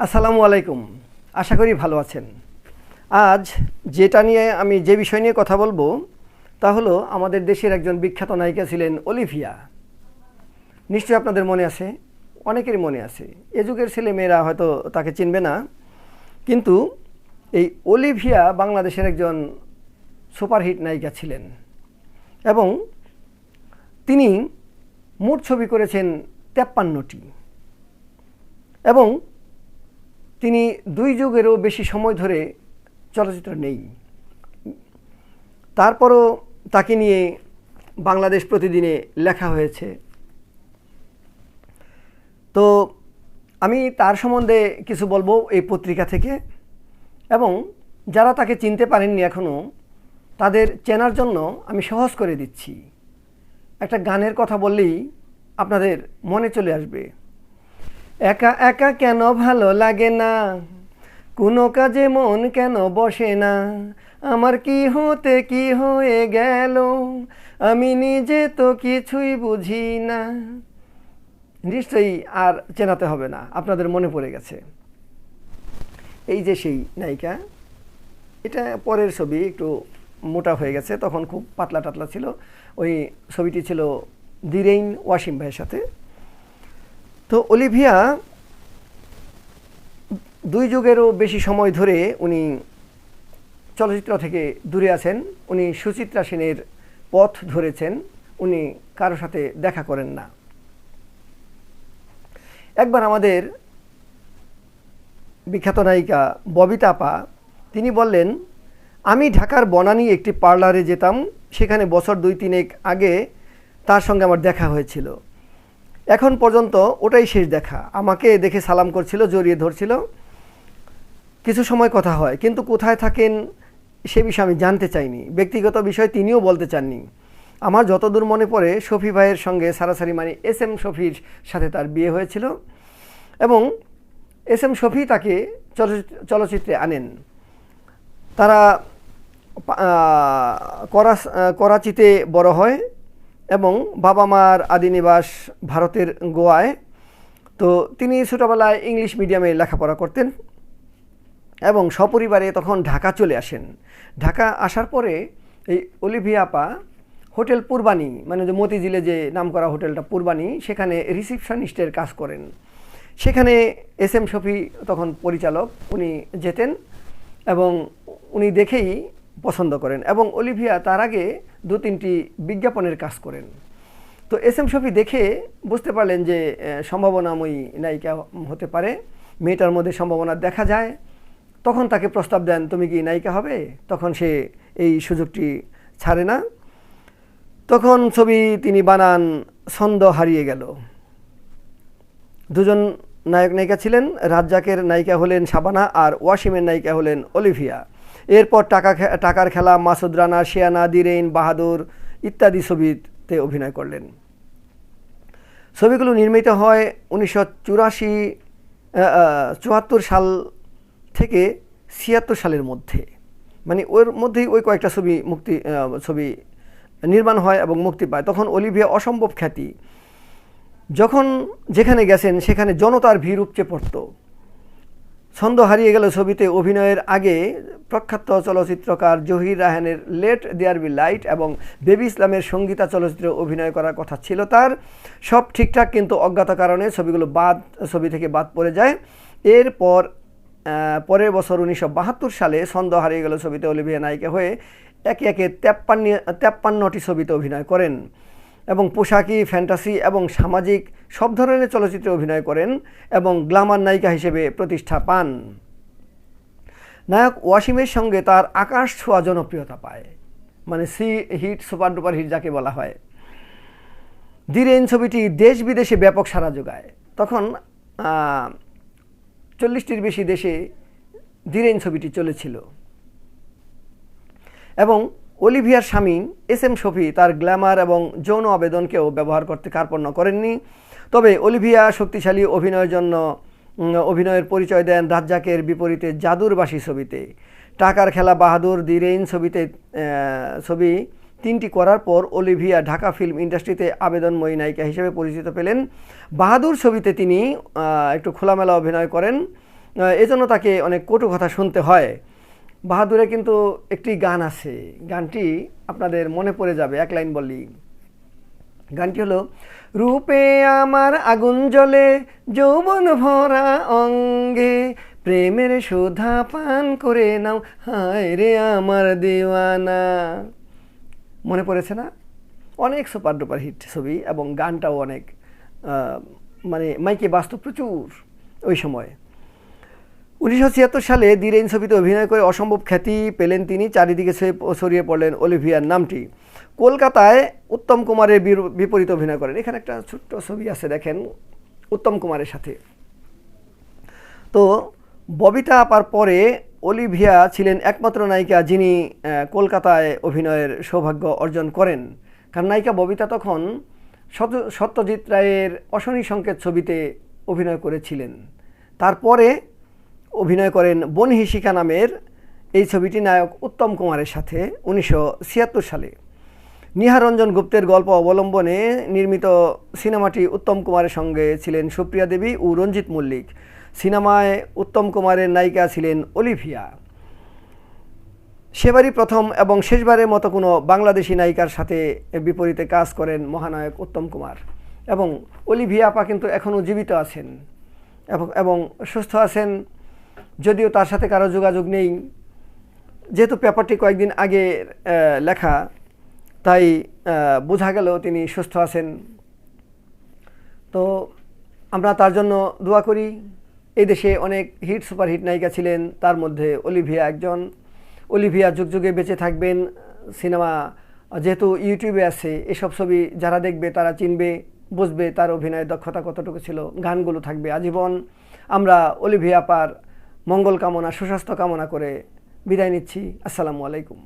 আসসালামু আলাইকুম। আশা করি ভালো আছেন। আজ যেটা নিয়ে আমি যে বিষয় নিয়ে কথা বলব, তা হলো আমাদের দেশের একজন বিখ্যাত নায়িকা ছিলেন অলিভিয়া নিশ্চয়ই আপনাদের মনে আছে, অনেকেরই মনে আছে। এ যুগের ছেলে মেয়েরা হয়তো তাকে চিনবে না। কিন্তু এই অলিভিয়া বাংলাদেশের একজন সুপারহিট নায়িকা ছিলেন। এবং তিনি মোট ছবি করেছেন তেপ্পান্নটি। এবং তিনি দুই যুগেরও বেশি সময় ধরে চলচ্চিত্র নেই। তারপরও তাকে নিয়ে বাংলাদেশ প্রতিদিনে লেখা হয়েছে। তো আমি তার সম্বন্ধে কিছু বলব এই পত্রিকা থেকে। এবং যারা তাকে চিনতে পারেননি এখনও তাদের চেনার জন্য আমি সহজ করে দিচ্ছি। একটা গানের কথা বললেই আপনাদের মনে চলে আসবে। একা একা কেন ভালো লাগে না? কোনো কাজে মন কেন বসে না? আমার কি হতে কি হয়ে গেল? আমি নিজে তো কিছুই বুঝি না। নিশ্চয়ই আর চেনাতে হবে না, আপনাদের মনে পড়ে গেছে। এই যে সেই নায়িকা, এটা পরের ছবি, একটু মোটা হয়ে গেছে, তখন খুব পাতলা টাতলা ছিল। ওই ছবিটি ছিল দিরেইন ওয়াসিম ভাইয়ের সাথে। তো অলিভিয়া দুই যুগেরও বেশি সময় ধরে উনি চলচ্চিত্র থেকে দূরে আছেন। উনি সুচিত্রা সেনের পথ ধরেছেন। উনি কারও সাথে দেখা করেন না। একবার আমাদের বিখ্যাত নায়িকা ববিতা আপা, তিনি বললেন, আমি ঢাকার বনানী একটি পার্লারে যেতাম, সেখানে বছর দুই তিনেক আগে তার সঙ্গে আমার দেখা হয়েছিল। এখন পর্যন্ত ওটাই শেষ দেখা। আমাকে দেখে সালাম করছিল, জড়িয়ে ধরছিল। কিছু সময় কথা হয়, কিন্তু কোথায় থাকেন সে বিষয়ে আমি জানতে চাইনি। ব্যক্তিগত বিষয় তিনিও বলতে চাননি। আমার যতদূর মনে পড়ে, শফি ভাইয়ের সঙ্গে সারাসারি মানে এস এম শফির সাথে তার বিয়ে হয়েছিল এবং এস এম শফি তাকে চলচ্চিত্র আনেন। তারা করা করাচিতে বড় হয়। এবং বাবা মার আদি নিবাস ভারতের গোয়ায়। তো তিনি ছোটোবেলায় ইংলিশ মিডিয়ামে লেখাপড়া করতেন এবং সপরিবারে তখন ঢাকা চলে আসেন। ঢাকা আসার পরে এই অলিভিয়াপা হোটেল পূর্বাণী মানে যে মতিঝিলে যে নাম করা হোটেলটা পূর্বাণী সেখানে রিসিপশনিস্টের কাজ করেন। সেখানে এস এম শফি তখন পরিচালক, উনি যেতেন এবং উনি দেখেই পছন্দ করেন এবং অলিভিয়া তার আগে দু তিনটি বিজ্ঞাপনের কাজ করেন। তো এস এম শফি দেখে বুঝতে পারলেন যে সম্ভাবনাময়ী নায়িকা হতে পারে। মেয়েটার মধ্যে সম্ভাবনা দেখা যায়। তখন তাকে প্রস্তাব দেন, তুমি কি নায়িকা হবে? তখন সে এই সুযোগটি ছাড়ে না। তখন ছবি তিনি বানান, ছন্দ হারিয়ে গেল। দুজন নায়ক নায়িকা ছিলেন, রাজ্জাকের নায়িকা হলেন শাবানা আর ওয়াসিমের নায়িকা হলেন অলিভিয়া। এরপর টাকা টাকার খেলা, মাসুদ রানা, শিয়ানা, দিরেইন, বাহাদুর ইত্যাদি ছবিতে অভিনয় করলেন। ছবিগুলো নির্মিত হয় উনিশশো চুরাশি চুয়াত্তর সাল থেকে ছিয়াত্তর সালের মধ্যে। মানে ওর মধ্যেই ওই কয়েকটা ছবি মুক্তি ছবি নির্মাণ হয় এবং মুক্তি পায়। তখন অলিভিয়া অসম্ভব খ্যাতি। যখন যেখানে গেছেন, সেখানে জনতার ভিড় উপচে পড়ত। ছন্দ হারিয়ে গেল ছবিতে অভিনয়ের আগে প্রখ্যাত চলচ্চিত্রকার জহির রাহানের লেট দেয়ার বি লাইট এবং বেবি ইসলামের সঙ্গীতা চলচ্চিত্রে অভিনয় করার কথা ছিল তার। সব ঠিকঠাক কিন্তু অজ্ঞাত কারণে ছবিগুলো বাদ, ছবি থেকে বাদ পড়ে যায়। এরপর পরের বছর উনিশশো বাহাত্তর সালে ছন্দ হারিয়ে গেল ছবিতে অলিভিয়া নায়িকা হয়ে একে একে তেপ্পান্ন, তেপ্পান্নটি ছবিতে অভিনয় করেন। এবং পোশাকি, ফ্যান্টাসি এবং সামাজিক সব ধরনের চলচ্চিত্রে অভিনয় করেন এবং গ্লামার নায়িকা হিসেবে প্রতিষ্ঠা পান। নায়ক ওয়াসিমের সঙ্গে তার আকাশ ছোঁয়া জনপ্রিয়তা পায় মানে সি হিট, সুপার ডুপার হিট যাকে বলা হয়। ধীরেন ছবিটি দেশ বিদেশে ব্যাপক সাড়া যোগায়। তখন চল্লিশটির বেশি দেশে ধীরেন ছবিটি চলেছিল। এবং অলিভিয়ার স্বামী এস এম শফি তার গ্ল্যামার এবং যৌন আবেদনকেও ব্যবহার করতে কার্পণ্য করেননি। তবে অলিভিয়া শক্তিশালী অভিনয়ের জন্য অভিনয়ের পরিচয় দেন রাজ্জাকের বিপরীতে জাদুরবাসী ছবিতে। টাকার খেলা বাহাদুর দি রেইন ছবিতে ছবি তিনটি করার পর অলিভিয়া ঢাকা ফিল্ম ইন্ডাস্ট্রিতে আবেদনময়ী নায়িকা হিসেবে পরিচিত পেলেন। বাহাদুর ছবিতে তিনি একটু খোলামেলা অভিনয় করেন। এজন্য তাকে অনেক কটু কথা শুনতে হয়। বাহাদুরে কিন্তু একটি গান আছে। গানটি আপনাদের মনে পড়ে যাবে, এক লাইন বলি গানটি হলো, রূপে আমার আগুন জ্বলে, যৌবন ভরা অঙ্গে, প্রেমের সুধা পান করে নাও, হায় রে আমার দেওয়ানা। মনে পড়েছে না? অনেক সুপার ডুপার হিট ছবি এবং গানটাও অনেক মানে মাইকে বাস্তব প্রচুর ওই সময়। উনিশশো ছিয়াত্তর সালে দিরেন ছবিতে অভিনয় করে অসম্ভব খ্যাতি পেলেন তিনি, চারিদিকে ছড়িয়ে পড়লেন অলিভিয়ার নামটি। কলকাতায় উত্তম কুমারের বিপরীত অভিনয় করেন। এখানে একটা ছোট্ট ছবি আছে, দেখেন, উত্তম কুমারের সাথে। তো ববিতা আপার পরে অলিভিয়া ছিলেন একমাত্র নায়িকা যিনি কলকাতায় অভিনয়ের সৌভাগ্য অর্জন করেন। কারণ নায়িকা ববিতা তখন সত্যজিৎ রায়ের অশনি সংকেত ছবিতে অভিনয় করেছিলেন। তারপরে অভিনয় করেন বনহিসিকা নামের এই ছবিটি নায়ক উত্তম কুমারের সাথে উনিশশো ছিয়াত্তর সালে। নিহারঞ্জন গুপ্তের গল্প অবলম্বনে নির্মিত সিনেমাটি উত্তম কুমারের সঙ্গে ছিলেন সুপ্রিয়া দেবী ও রঞ্জিত মল্লিক। সিনেমায় উত্তম কুমারের নায়িকা ছিলেন অলিভিয়া। সেবারই প্রথম এবং শেষবারের মতো কোনো বাংলাদেশি নায়িকার সাথে বিপরীতে কাজ করেন মহানায়ক উত্তম কুমার এবং অলিভিয়া আপা কিন্তু এখনও জীবিত আছেন এবং সুস্থ আছেন যদিও তার সাথে কারও যোগাযোগ নেই। যেহেতু পেপারটি কয়েকদিন আগে লেখা, তাই বোঝা গেল তিনি সুস্থ আছেন। তো আমরা তার জন্য দোয়া করি। এই দেশে অনেক হিট সুপার হিট নায়িকা ছিলেন। তার মধ্যে অলিভিয়া একজন। অলিভিয়া যুগ যুগে বেঁচে থাকবেন। সিনেমা যেহেতু ইউটিউবে আছে, এসব ছবি যারা দেখবে তারা চিনবে, বুঝবে তার অভিনয়ের দক্ষতা কতটুকু ছিল। গানগুলো থাকবে আজীবন। আমরা অলিভিয়া পার মঙ্গল কামনা সুস্বাস্থ্য কামনা করে বিদায় নিচ্ছি। আসসালামু আলাইকুম।